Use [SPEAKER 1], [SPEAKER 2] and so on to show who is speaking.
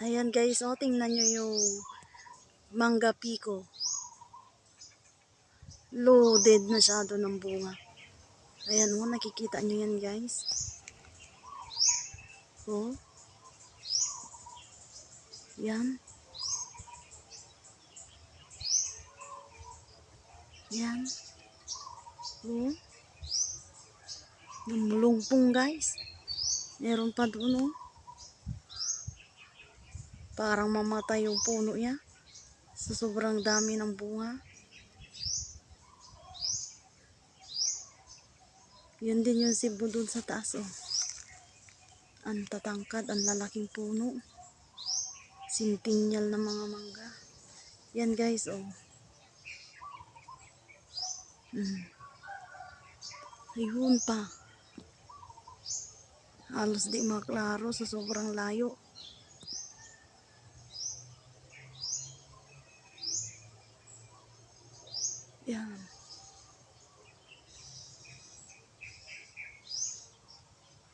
[SPEAKER 1] Ayan guys, oh, tingnan nyo yung mangga pico. Loaded doon ng bunga. Ayan oh, nakikita nyo yan guys. Oh. Yan. Yan. Oh. Yung mulungpong guys. Meron pa doon oh. Parang mamatay yung puno niya. Sa sobrang dami ng bunga. Yun din yung sibo dun sa taas oh. Ang tatangkad, ang lalaking puno. Sintinyal na mga mangga. Yan guys oh. Mm. Ayun pa. Halos di maklaro sa sobrang layo. Yan.